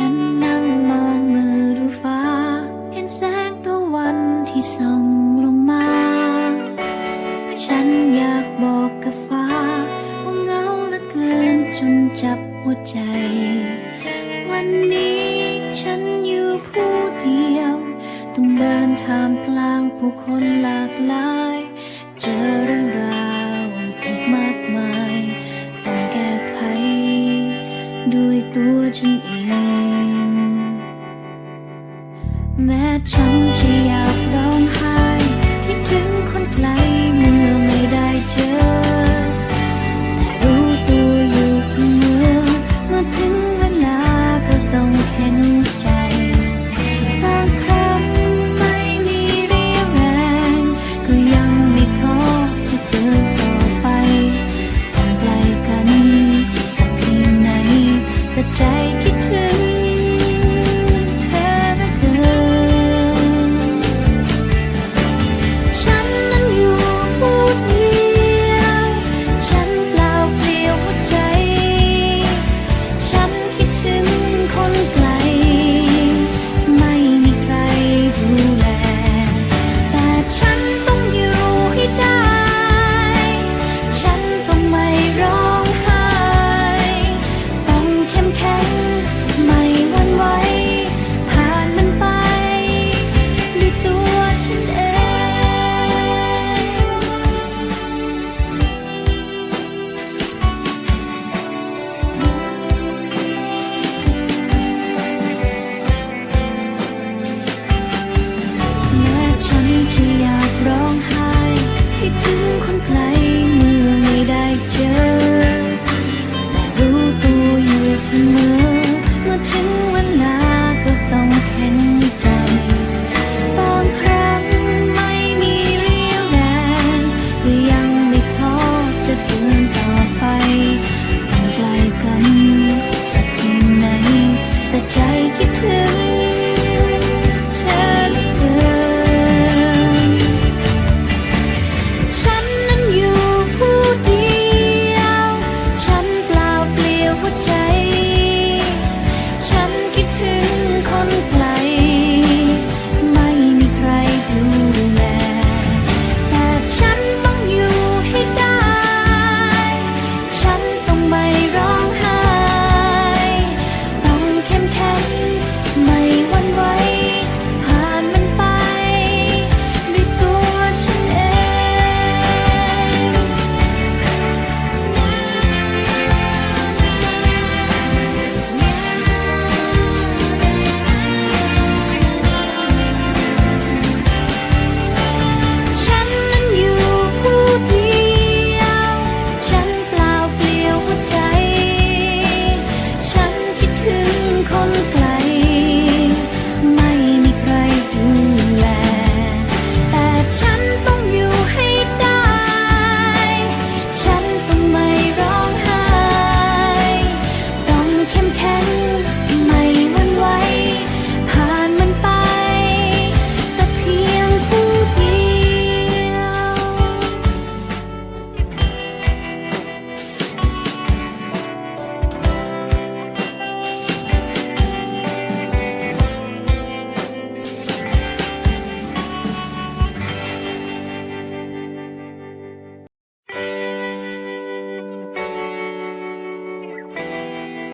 ฉันนั่งมองมือดูฟ้า เห็นแสงตะวันที่ส่องลงมา ฉันอยากบอกกับฟ้า ว่าเหงาเหลือเกินจนจับหัวใจ วันนี้ฉันอยู่ผู้เดียว ต้องเดินทามกลางผู้คนหลากหลาย เจอเรื่องราวอีกมากมาย ต้องแก้ไข ด้วยตัวฉันเอง ม้ฉันจะอยากร้องไห้